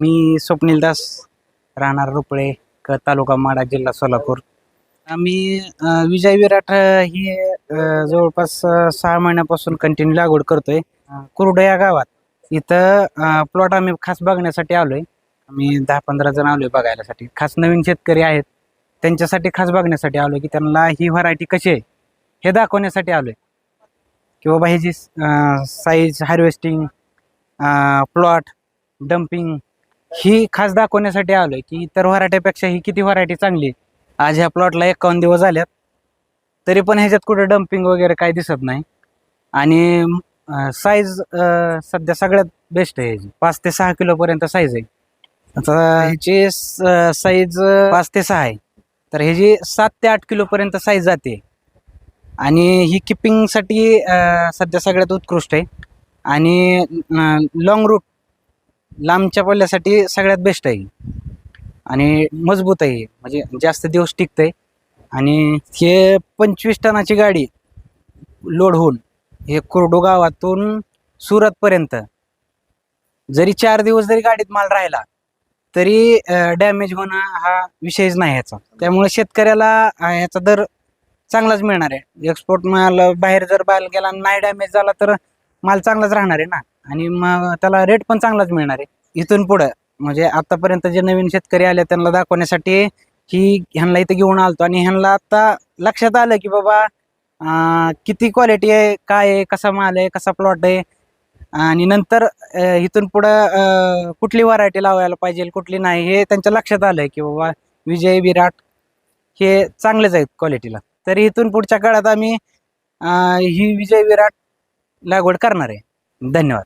मी स्वप्नील दास राहणार रुपळे क तालुका माडा जिल्हा सोलापूर. आम्ही विजय विराट ही जवळपास सहा महिन्यापासून कंटिन्यू लागवड करतोय. कुर्ड या गावात. इथं प्लॉट आम्ही खास बघण्यासाठी आलोय. आम्ही दहा पंधरा जण आलोय बघायलासाठी. खास नवीन शेतकरी आहेत. त्यांच्यासाठी खास बघण्यासाठी आलोय की त्यांना ही व्हरायटी कशी आहे हे दाखवण्यासाठी आलोय. की बाबा ह्याची साईज हार्वेस्टिंग प्लॉट डम्पिंग ही खास दाखवण्यासाठी आलोय की इतर व्हरायटीपेक्षा ही किती व्हरायटी चांगली आहे. आज ह्या प्लॉटला एकावन्न दिवस झाल्यात. तरी पण ह्याच्यात कुठं डम्पिंग वगैरे काही दिसत नाही. आणि साईज सध्या सगळ्यात बेस्ट आहे ह्याची. पाच ते सहा किलोपर्यंत साईज आहे. आता ह्याची साईज पाच ते सहा आहे. तर ह्याची सात ते आठ किलोपर्यंत साईज जाते. आणि ही किपिंगसाठी सध्या सगळ्यात उत्कृष्ट आहे. आणि लॉंग रूट लांबच्या पल्ल्यासाठी सगळ्यात बेस्ट आहे. आणि मजबूत आहे. म्हणजे जास्त दिवस टिकतंय. आणि हे पंचवीस टनाची गाडी लोड होऊन हे कोरडो गावातून सुरतपर्यंत. जरी चार दिवस जरी गाडीत माल राहिला तरी डॅमेज होणं हा विषयच नाही ह्याचा. त्यामुळे शेतकऱ्याला ह्याचा दर चांगलाच मिळणार आहे. एक्सपोर्ट माल बाहेर जर बाहेर गेला आणि नाही डॅमेज झाला तर माल चांगलाच राहणार आहे ना. आणि मग त्याला रेट पण चांगलाच मिळणार आहे. इथून पुढं म्हणजे आतापर्यंत जे नवीन शेतकरी आले त्यांना दाखवण्यासाठी ही ह्यांना इथं घेऊन आलतो. आणि ह्यांना आता लक्षात आलं की बाबा किती क्वालिटी आहे काय आहे कसा माल आहे कसा प्लॉट आहे. आणि नंतर इथून पुढं कुठली व्हरायटी लावायला पाहिजे कुठली नाही हे त्यांच्या लक्षात आलं की बाबा विजय विराट हे चांगलेच आहेत क्वालिटीला तर इथून पुढच्या काळात आम्ही ही विजय विराट लागवड करणार आहे. धन्यवाद.